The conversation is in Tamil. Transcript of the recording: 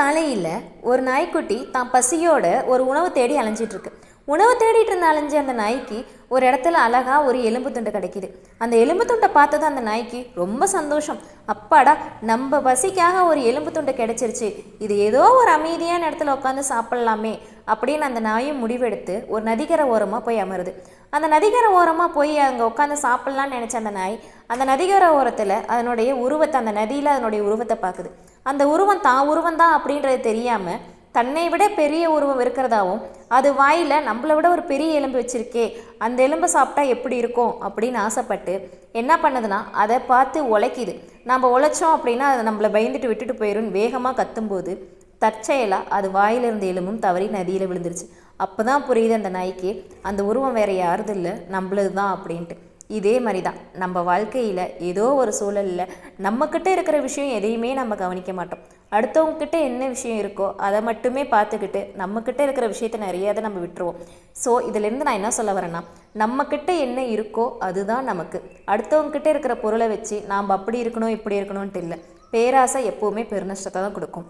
காலையில் ஒரு நாய்க்குட்டி தான் பசியோட ஒரு உணவு தேடி அலைஞ்சிட்ருக்கு. உணவு தேடிட்டு இருந்த அலைஞ்ச அந்த நாய்க்கு ஒரு இடத்துல அழகாக ஒரு எலும்பு துண்டு கிடைக்கிது. அந்த எலும்பு துண்டை பார்த்தது அந்த நாய்க்கு ரொம்ப சந்தோஷம். அப்பாடா நம்ம பசிக்காக ஒரு எலும்பு துண்டு கிடைச்சிருச்சு. இது ஏதோ ஒரு அமைதியான இடத்துல உட்காந்து சாப்பிட்லாமே அப்படின்னு அந்த நாயும் முடிவெடுத்து ஒரு நதிக்கரை ஓரமாக போய் அமருது. அந்த நதிக்கரை ஓரமாக போய் அங்கே உட்காந்து சாப்பிட்லான்னு நினச்ச அந்த நாய் அந்த நதிக்கரை ஓரத்தில் அதனுடைய உருவத்தை அந்த நதியில் அதனுடைய உருவத்தை பார்க்குது. அந்த உருவம் தான் உருவம் தான் அப்படின்றது தெரியாமல் தன்னை விட பெரிய உருவம் இருக்கிறதாவும் அது வாயில் நம்மளை விட ஒரு பெரிய எலும்பு வச்சுருக்கே அந்த எலும்பை சாப்பிட்டா எப்படி இருக்கும் அப்படின்னு ஆசைப்பட்டு என்ன பண்ணுதுன்னா அதை பார்த்து உழைக்கிது. நம்ம உழைச்சோம் அப்படின்னா அது நம்மளை பயந்துட்டு விட்டுட்டு போயிடும் வேகமாக கத்தும்போது தற்செயலாக அது வாயிலிருந்து எலும்பும் தவறி நதியில் விழுந்துருச்சு. அப்போ தான் புரியுது அந்த நாய்க்கு அந்த உருவம் வேறு யாருது இல்லை நம்மளது தான் அப்படின்ட்டு. இதே மாதிரி தான் நம்ம வாழ்க்கையில் ஏதோ ஒரு சூழலில் நம்மக்கிட்ட இருக்கிற விஷயம் எதையுமே நம்ம கவனிக்க மாட்டோம். அடுத்தவங்கக்கிட்ட என்ன விஷயம் இருக்கோ அதை மட்டுமே பார்த்துக்கிட்டு நம்மக்கிட்ட இருக்கிற விஷயத்த நிறையாத நம்ம விட்டுருவோம். ஸோ இதிலேருந்து நான் என்ன சொல்ல வரேன்னா நம்மக்கிட்ட என்ன இருக்கோ அதுதான் நமக்கு. அடுத்தவங்கக்கிட்ட இருக்கிற பொருளை வச்சு நாம் அப்படி இருக்கணும் இப்படி இருக்கணும்ன்ட்டு இல்லை. பேராசை எப்போவுமே பெருநஷ்டத்தை தான் கொடுக்கும்.